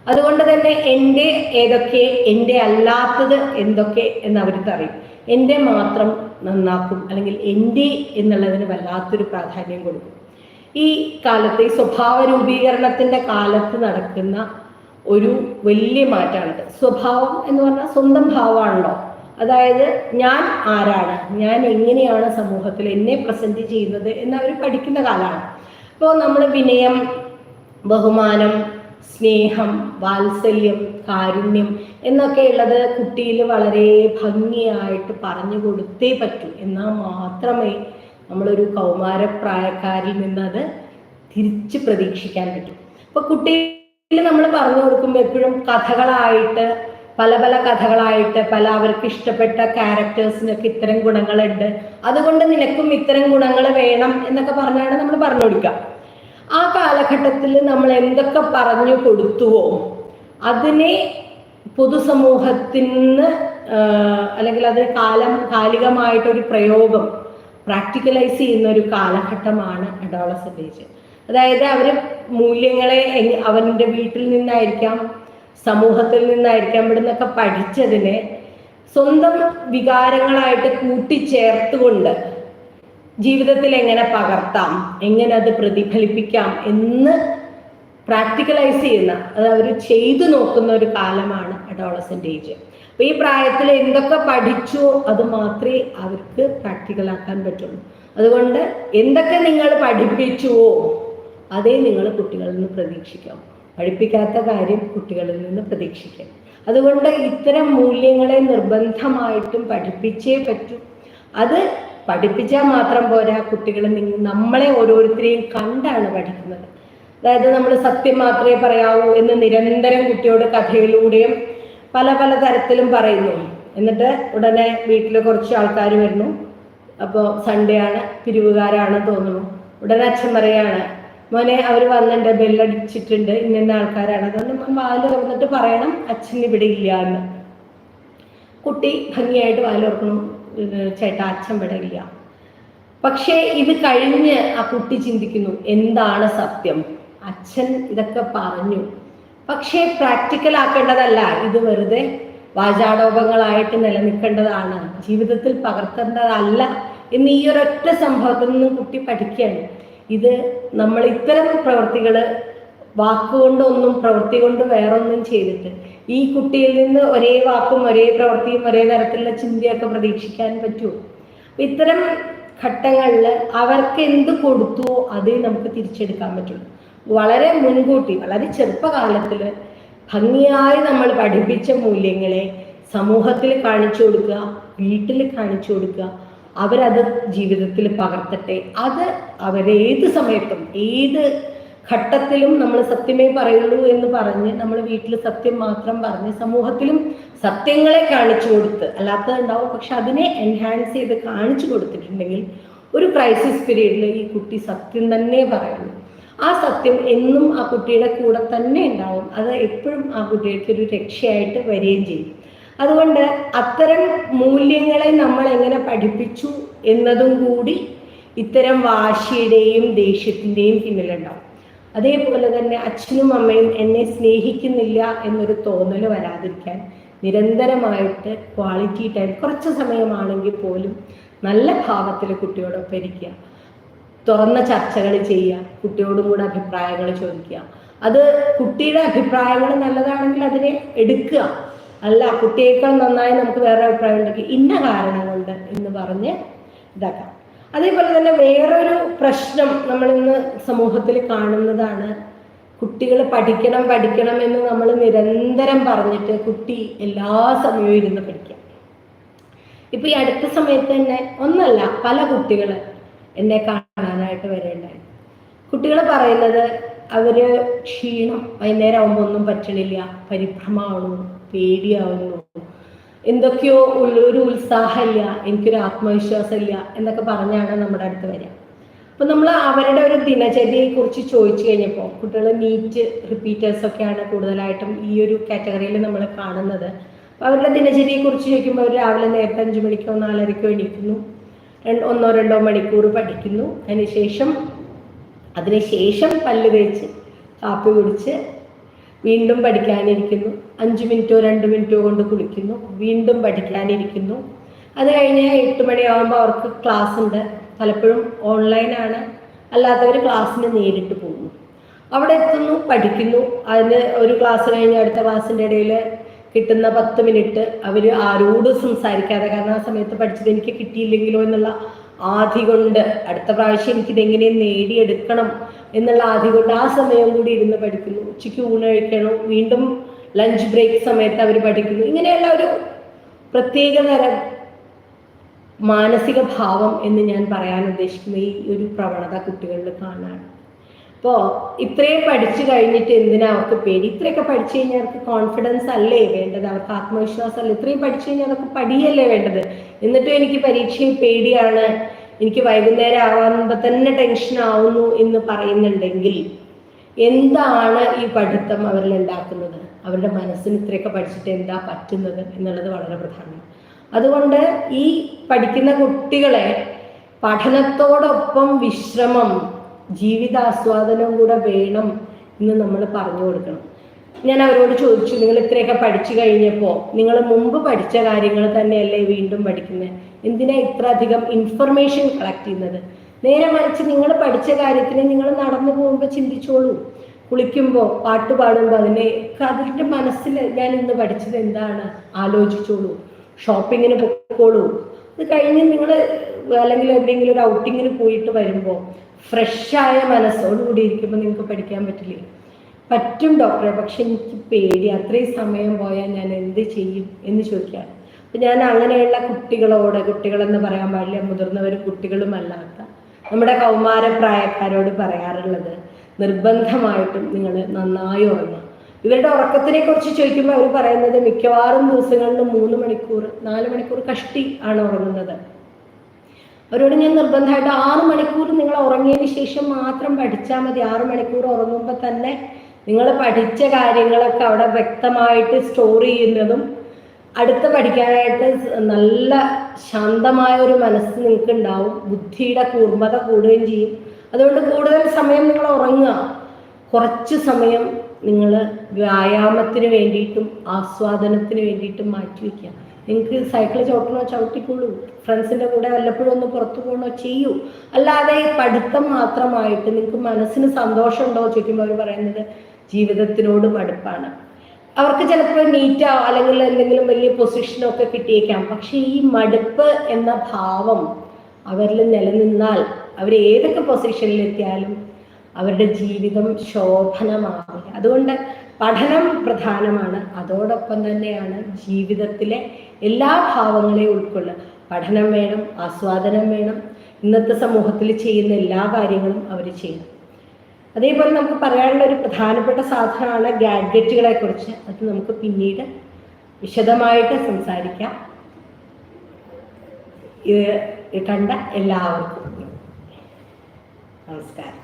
അതുകൊണ്ട് തന്നെ എന്റെ ഏതൊക്കെ എന്റെ അല്ലാത്തത് എന്തൊക്കെ എന്ന് അവർക്ക് അറിയും. എന്റെ മാത്രം നന്നാക്കും അല്ലെങ്കിൽ എന്റെ എന്നുള്ളതിന് വല്ലാത്തൊരു പ്രാധാന്യം കൊടുക്കും. ഈ കാലത്ത് ഈ സ്വഭാവ രൂപീകരണത്തിന്റെ കാലത്ത് നടക്കുന്ന ഒരു വലിയ മാറ്റമാണിത് സ്വഭാവം എന്ന് പറഞ്ഞാൽ സ്വന്തം ഭാവമാണല്ലോ. അതായത് ഞാൻ ആരാണ്? ഞാൻ എങ്ങനെയാണ് സമൂഹത്തിൽ എന്നെ പ്രസന്റ് ചെയ്യുന്നത് എന്ന് അവർ പഠിക്കുന്ന കാലമാണ്. അപ്പോൾ നമ്മൾ വിനയം ബഹുമാനം സ്നേഹം വാത്സല്യം കാരുണ്യം എന്നൊക്കെയുള്ളത് കുട്ടിയിൽ വളരെ ഭംഗിയായിട്ട് പറഞ്ഞു കൊടുത്തേ പറ്റൂ. എന്നാൽ മാത്രമേ നമ്മളൊരു കൗമാരപ്രായക്കാരിൽ നിന്നത് തിരിച്ച് പ്രതീക്ഷിക്കാൻ പറ്റൂ. അപ്പൊ കുട്ടിയിൽ നമ്മൾ പറഞ്ഞു കൊടുക്കുമ്പോൾ എപ്പോഴും കഥകളായിട്ട് പല പല കഥകളായിട്ട് പല അവർക്ക് ഇഷ്ടപ്പെട്ട ക്യാരക്ടേഴ്സിനൊക്കെ ഇത്തരം ഗുണങ്ങളുണ്ട്. അതുകൊണ്ട് നിനക്കും ഇത്തരം ഗുണങ്ങൾ വേണം എന്നൊക്കെ പറഞ്ഞാണ് നമ്മൾ പറഞ്ഞു കൊടുക്കുക. ആ കാലഘട്ടത്തിൽ നമ്മൾ എന്തൊക്കെ പറഞ്ഞു കൊടുത്തുവോ അതിനെ പൊതുസമൂഹത്തിൽ നിന്ന് അല്ലെങ്കിൽ അത് കാലം കാലികമായിട്ടൊരു പ്രയോഗം പ്രാക്ടിക്കലൈസ് ചെയ്യുന്ന ഒരു കാലഘട്ടമാണ് അഡോളസെന്റ് ഏജ് അതായത് അവർ മൂല്യങ്ങളെ അവന്റെ വീട്ടിൽ നിന്നായിരിക്കാം സമൂഹത്തിൽ നിന്നായിരിക്കാം ഇവിടെ നിന്നൊക്കെ പഠിച്ചതിനെ സ്വന്തം വികാരങ്ങളായിട്ട് കൂട്ടിച്ചേർത്തുകൊണ്ട് ജീവിതത്തിൽ എങ്ങനെ പകർത്താം എങ്ങനെ അത് പ്രതിഫലിപ്പിക്കാം എന്ന് പ്രാക്ടിക്കലൈസ് ചെയ്യുന്ന അത് അവർ ചെയ്തു നോക്കുന്ന ഒരു കാലമാണ് അഡോളസെന്റ് ഏജ്. അപ്പൊ ഈ പ്രായത്തിൽ എന്തൊക്കെ പഠിച്ചോ അത് മാത്രമേ അവർക്ക് പ്രാക്ടിക്കലാക്കാൻ പറ്റുള്ളൂ. അതുകൊണ്ട് എന്തൊക്കെ നിങ്ങൾ പഠിപ്പിച്ചുവോ അതേ നിങ്ങൾ കുട്ടികളിൽ നിന്ന് പ്രതീക്ഷിക്കാം. പഠിപ്പിക്കാത്ത കാര്യം കുട്ടികളിൽ നിന്ന് പ്രതീക്ഷിക്കാം. അതുകൊണ്ട് ഇത്തരം മൂല്യങ്ങളെ നിർബന്ധമായിട്ടും പഠിപ്പിച്ചേ പറ്റൂ. അത് പഠിപ്പിച്ചാൽ മാത്രം പോരാ കുട്ടികൾ നമ്മളെ ഓരോരുത്തരെയും കണ്ടാണ് പഠിക്കുന്നത്. അതായത് നമ്മൾ സത്യം മാത്രമേ പറയാവൂ എന്ന് നിരന്തരം കുട്ടിയോട് കഥയിലൂടെയും പല പല തരത്തിലും പറയുന്നു. എന്നിട്ട് ഉടനെ വീട്ടിൽ കുറച്ച് ആൾക്കാർ വരുന്നു. അപ്പോൾ സൺഡേ ആണ് പിരിവുകാരാണെന്ന് തോന്നുന്നു. ഉടനെ അച്ഛൻ പറയാണ് മോനെ അവർ വന്നിട്ടുണ്ട് ബെല്ലടിച്ചിട്ടുണ്ട് ഇന്ന ആൾക്കാരാണ്. അതുകൊണ്ട് മോൻ വാൽ തുറന്നിട്ട് പറയണം അച്ഛൻ ഇവിടെ ഇല്ല എന്ന്. കുട്ടി ഭംഗിയായിട്ട് വാൽ തുറക്കണം ചേട്ടാ അച്ഛൻ ഇവിടെ ഇല്ല. പക്ഷേ ഇത് കഴിഞ്ഞ് ആ കുട്ടി ചിന്തിക്കുന്നു എന്താണ് സത്യം? അച്ഛൻ ഇതൊക്കെ പറഞ്ഞു. പക്ഷേ പ്രാക്ടിക്കൽ ആക്കേണ്ടതല്ല ഇത് വെറുതെ വാചാടോപങ്ങളായിട്ട് നിലനിൽക്കേണ്ടതാണ്. ജീവിതത്തിൽ പകർത്തേണ്ടതല്ല എന്ന് ഈ ഒരൊറ്റ സംഭവത്തിൽ നിന്നും കുട്ടി പഠിക്കുകയാണ്. ഇത് നമ്മൾ ഇത്തരം പ്രവൃത്തികൾ വാക്കുകൊണ്ടൊന്നും പ്രവൃത്തി കൊണ്ട് വേറൊന്നും ചെയ്തിട്ട് ഈ കുട്ടിയിൽ നിന്ന് ഒരേ വാക്കും ഒരേ പ്രവൃത്തിയും ഒരേ തരത്തിലുള്ള ചിന്തയൊക്കെ പ്രതീക്ഷിക്കാൻ പറ്റുമോ ഇത്തരം ഘട്ടങ്ങളിൽ അവർക്ക് എന്ത് കൊടുത്തുവോ അതേ നമുക്ക് തിരിച്ചെടുക്കാൻ പറ്റുള്ളൂ വളരെ മുൻകൂട്ടി വളരെ ചെറുപ്പകാലത്തിൽ ഭംഗിയായി നമ്മൾ പഠിപ്പിച്ച മൂല്യങ്ങളെ സമൂഹത്തിൽ കാണിച്ചു കൊടുക്കുക വീട്ടിൽ കാണിച്ചു കൊടുക്കുക അവരത് ജീവിതത്തിൽ പകർത്തട്ടെ. അത് അവരേത് സമയത്തും ഏത് ഘട്ടത്തിലും നമ്മൾ സത്യമേ പറയുള്ളൂ എന്ന് പറഞ്ഞ് നമ്മൾ വീട്ടിൽ സത്യം മാത്രം പറഞ്ഞ് സമൂഹത്തിലും സത്യങ്ങളെ കാണിച്ചു കൊടുത്ത് അല്ലാത്തതുണ്ടാവും പക്ഷെ അതിനെ എൻഹാൻസ് ചെയ്ത് കാണിച്ചു കൊടുത്തിട്ടുണ്ടെങ്കിൽ ഒരു ക്രൈസിസ് പീരീഡിൽ ഈ കുട്ടി സത്യം തന്നെ പറയുള്ളൂ ആ സത്യം എന്നും ആ കുട്ടിയുടെ കൂടെ തന്നെ ഉണ്ടാവും. അത് എപ്പോഴും ആ കുട്ടികൾക്ക് ഒരു രക്ഷയായിട്ട് വരികയും ചെയ്യും. അതുകൊണ്ട് അത്തരം മൂല്യങ്ങളെ നമ്മൾ എങ്ങനെ പഠിപ്പിച്ചു എന്നതും കൂടി ഇത്തരം വാശിയുടെയും ദേഷ്യത്തിന്റെയും പിന്നിലുണ്ടാവും. അതേപോലെ തന്നെ അച്ഛനും അമ്മയും എന്നെ സ്നേഹിക്കുന്നില്ല എന്നൊരു തോന്നൽ വരാതിരിക്കാൻ നിരന്തരമായിട്ട് ക്വാളിറ്റി ടൈം കുറച്ച് സമയമാണെങ്കിൽ പോലും നല്ല ഭാവത്തിൽ കുട്ടിയോടൊപ്പം ഇരിക്കുക. തുറന്ന ചർച്ചകൾ ചെയ്യുക. കുട്ടിയോടും കൂടെ അഭിപ്രായങ്ങൾ ചോദിക്കുക. അത് കുട്ടിയുടെ അഭിപ്രായങ്ങൾ നല്ലതാണെങ്കിൽ അതിനെ എടുക്കുക. അല്ല കുട്ടിയേക്കാൾ നന്നായി നമുക്ക് വേറെ അഭിപ്രായം ഉണ്ടെങ്കിൽ ഇന്ന കാരണം കൊണ്ട് എന്ന് പറഞ്ഞ് ഇതാക്കാം. അതേപോലെ തന്നെ വേറൊരു പ്രശ്നം നമ്മൾ ഇന്ന് സമൂഹത്തിൽ കാണുന്നതാണ്. കുട്ടികൾ പഠിക്കണം പഠിക്കണം എന്ന് നമ്മൾ നിരന്തരം പറഞ്ഞിട്ട് കുട്ടി എല്ലാ സമയവും ഇരുന്ന് പഠിക്കാം ഇപ്പൊ ഈ അടുത്ത സമയത്ത് തന്നെ ഒന്നല്ല പല കുട്ടികൾ എന്നെ കാണാനായിട്ട് വരേണ്ടായി കുട്ടികൾ പറയുന്നത് അവർ ക്ഷീണം വൈകുന്നേരം ആകുമ്പോൾ ഒന്നും പറ്റണില്ല പരിഭ്രമാവുന്നു പേടിയാവുന്നു. എന്തൊക്കെയോ ഒരു ഉത്സാഹമില്ല എനിക്കൊരു ആത്മവിശ്വാസമില്ല എന്നൊക്കെ പറഞ്ഞാണ് നമ്മുടെ അടുത്ത് വരിക. അപ്പൊ നമ്മൾ അവരുടെ ഒരു ദിനചര്യയെ കുറിച്ച് ചോദിച്ചു കഴിഞ്ഞപ്പോൾ കുട്ടികൾ നീറ്റ് റിപ്പീറ്റേഴ്സ് ഒക്കെയാണ് കൂടുതലായിട്ടും ഈ ഒരു കാറ്റഗറിയിൽ നമ്മൾ കാണുന്നത്. അപ്പൊ അവരുടെ ദിനചര്യയെ കുറിച്ച് ചോദിക്കുമ്പോൾ അവർ രാവിലെ നേരത്തെ അഞ്ചു മണിക്കോ നാലരയ്ക്കോ എണീക്കുന്നു. ഒന്നോ രണ്ടോ മണിക്കൂർ പഠിക്കുന്നു. അതിനുശേഷം അതിനുശേഷം പല്ല് തേച്ച് കാപ്പി കുടിച്ച് വീണ്ടും പഠിക്കാനിരിക്കുന്നു. അഞ്ച് മിനിറ്റോ രണ്ട് മിനിറ്റോ കൊണ്ട് കുളിക്കുന്നു. വീണ്ടും പഠിക്കാനിരിക്കുന്നു. അത് കഴിഞ്ഞ് എട്ട് മണിയാകുമ്പോൾ അവർക്ക് ക്ലാസ് ഉണ്ട് പലപ്പോഴും ഓൺലൈനാണ് അല്ലാത്തവർ ക്ലാസ്സിന് നേരിട്ട് പോകുന്നു. അവിടെ എത്തുന്നു പഠിക്കുന്നു. അതിന് ഒരു ക്ലാസ് കഴിഞ്ഞ് അടുത്ത ക്ലാസ്സിന്റെ ഇടയിൽ കിട്ടുന്ന പത്ത് മിനിറ്റ് അവർ ആരോടും സംസാരിക്കാതെ കാരണം ആ സമയത്ത് പഠിച്ചത് എനിക്ക് കിട്ടിയില്ലെങ്കിലോ എന്നുള്ള ആധി കൊണ്ട് അടുത്ത പ്രാവശ്യം എനിക്കിതെങ്ങനെ നേടിയെടുക്കണം എന്നുള്ള ആദ്യം കൊണ്ട് ആ സമയം കൂടി ഇരുന്ന് പഠിക്കുന്നു. ഉച്ചയ്ക്ക് ഊണ് കഴിക്കണം വീണ്ടും ലഞ്ച് ബ്രേക്ക് സമയത്ത് അവർ പഠിക്കുന്നു. ഇങ്ങനെയുള്ള ഒരു പ്രത്യേക തരം മാനസിക ഭാവം എന്ന് ഞാൻ പറയാൻ ഉദ്ദേശിക്കുന്ന ഈ ഒരു പ്രവണത കുട്ടികളിൽ കാണാൻ അപ്പോൾ ഇത്രയും പഠിച്ചു കഴിഞ്ഞിട്ട് എന്തിനാ അവർക്ക് പേടി? ഇത്രയൊക്കെ പഠിച്ചു കഴിഞ്ഞാൽ അവർക്ക് കോൺഫിഡൻസ് അല്ലേ വേണ്ടത്? അവർക്ക് ആത്മവിശ്വാസം അല്ലേ ഇത്രയും പഠിച്ചു കഴിഞ്ഞാൽ അവർക്ക് പഠിയല്ലേ വേണ്ടത്? എന്നിട്ടും എനിക്ക് പരീക്ഷയിൽ പേടിയാണ്. എനിക്ക് വൈകുന്നേരം ആവുമ്പോൾ തന്നെ ടെൻഷൻ ആവുന്നു എന്ന് പറയുന്നുണ്ടെങ്കിൽ എന്താണ് ഈ പഠിത്തം അവരിൽ ഉണ്ടാക്കുന്നത്? അവരുടെ മനസ്സിന് ഇത്രയൊക്കെ പഠിച്ചിട്ട് എന്താ പറ്റുന്നത് എന്നുള്ളത് വളരെ പ്രധാനമാണ്. അതുകൊണ്ട് ഈ പഠിക്കുന്ന കുട്ടികളെ പഠനത്തോടൊപ്പം വിശ്രമം ജീവിതാസ്വാദനം കൂടെ വേണം എന്ന് നമ്മൾ പറഞ്ഞു കൊടുക്കണം. ഞാൻ അവരോട് ചോദിച്ചു നിങ്ങൾ ഇത്രയൊക്കെ പഠിച്ചു കഴിഞ്ഞപ്പോൾ നിങ്ങൾ മുമ്പ് പഠിച്ച കാര്യങ്ങൾ തന്നെയല്ലേ വീണ്ടും പഠിക്കുന്നത് എന്തിനാ ഇത്ര അധികം ഇൻഫർമേഷൻ കളക്ട് ചെയ്യുന്നത്? നേരെ മറിച്ച് നിങ്ങൾ പഠിച്ച കാര്യത്തിന് നിങ്ങൾ നടന്നു പോകുമ്പോൾ ചിന്തിച്ചോളൂ. കുളിക്കുമ്പോൾ പാട്ട് പാടുമ്പോൾ അതിനെ അതിന്റെ മനസ്സിൽ ഞാൻ ഇന്ന് പഠിച്ചത് എന്താണ്? ആലോചിച്ചോളൂ. ഷോപ്പിങ്ങിന് പൊക്കോളൂ. അത് കഴിഞ്ഞ് നിങ്ങൾ അല്ലെങ്കിൽ എന്തെങ്കിലും ഒരു ഔട്ടിങ്ങിന് പോയിട്ട് വരുമ്പോൾ ഫ്രഷായ മനസ്സോടുകൂടി ഇരിക്കുമ്പോൾ നിങ്ങൾക്ക് പഠിക്കാൻ പറ്റില്ലേ? പറ്റും ഡോക്ടറെ പക്ഷെ എനിക്ക് പേടി. അത്രയും സമയം പോയാൽ ഞാൻ എന്ത് ചെയ്യും എന്ന് ചോദിക്കാം. ഞാൻ അങ്ങനെയുള്ള കുട്ടികളോട് കുട്ടികളെന്ന് പറയാൻ പാടില്ല മുതിർന്നവരും കുട്ടികളുമല്ലാത്ത നമ്മുടെ കൗമാരപ്രായക്കാരോട് പറയാറുള്ളത് നിർബന്ധമായിട്ടും നിങ്ങൾ നന്നായി ഉറങ്ങുക. ഇവരുടെ ഉറക്കത്തിനെ കുറിച്ച് ചോദിക്കുമ്പോൾ അവർ പറയുന്നത് മിക്കവാറും ദിവസങ്ങളിൽ മൂന്ന് മണിക്കൂർ നാല് മണിക്കൂർ കഷ്ടി ആണ് ഉറങ്ങുന്നത്. അവരോട് ഞാൻ നിർബന്ധമായിട്ട് ആറ് മണിക്കൂർ നിങ്ങൾ ഉറങ്ങിയതിന് ശേഷം മാത്രം പഠിച്ചാൽ മതി. ആറ് മണിക്കൂർ ഉറങ്ങുമ്പോൾ തന്നെ നിങ്ങൾ പഠിച്ച കാര്യങ്ങളൊക്കെ അവിടെ വ്യക്തമായിട്ട് സ്റ്റോർ ചെയ്യുന്നതും അടുത്ത് പഠിക്കാനായിട്ട് നല്ല ശാന്തമായ ഒരു മനസ്സ് നിങ്ങൾക്ക് ഉണ്ടാവും ബുദ്ധിയുടെ കൂർമ്മത കൂടുകയും ചെയ്യും. അതുകൊണ്ട് കൂടുതൽ സമയം നിങ്ങൾ ഉറങ്ങുക. കുറച്ച് സമയം നിങ്ങൾ വ്യായാമത്തിന് വേണ്ടിയിട്ടും ആസ്വാദനത്തിന് വേണ്ടിയിട്ടും മാറ്റി വയ്ക്കുക നിങ്ങൾക്ക് സൈക്കിൾ ചവിട്ടണോ ചവിട്ടിക്കോളൂ ഫ്രണ്ട്സിന്റെ കൂടെ വല്ലപ്പോഴും ഒന്ന് പുറത്തു പോകണോ ചെയ്യൂ. അല്ലാതെ പഠിത്തം മാത്രമായിട്ട് നിങ്ങൾക്ക് മനസ്സിന് സന്തോഷമുണ്ടോ ചോദിക്കുമ്പോൾ അവർ പറയുന്നത് ജീവിതത്തിനോട് മടുപ്പാണ്. അവർക്ക് ചിലപ്പോൾ നീറ്റോ അല്ലെങ്കിൽ എന്തെങ്കിലും വലിയ പൊസിഷനോ ഒക്കെ കിട്ടിയേക്കാം. പക്ഷേ ഈ മടുപ്പ് എന്ന ഭാവം അവരിൽ നിലനിന്നാൽ അവർ ഏതൊക്കെ പൊസിഷനിൽ എത്തിയാലും അവരുടെ ജീവിതം ശോഭനമാവില്ല. അതുകൊണ്ട് പഠനം പ്രധാനമാണ്. അതോടൊപ്പം തന്നെയാണ് ജീവിതത്തിലെ എല്ലാ ഭാവങ്ങളെയും ഉൾക്കൊള്ളുക. പഠനം വേണം ആസ്വാദനം വേണം. ഇന്നത്തെ സമൂഹത്തിൽ ചെയ്യുന്ന എല്ലാ കാര്യങ്ങളും അവർ ചെയ്യണം. അതേപോലെ നമുക്ക് പറയാനുള്ള ഒരു പ്രധാനപ്പെട്ട സാധനമാണ് ഗാഡ്ജറ്റുകളെ കുറിച്ച്. അത് നമുക്ക് പിന്നീട് വിശദമായിട്ട് സംസാരിക്കാം. ഇത് കണ്ട എല്ലാവർക്കും നമസ്കാരം.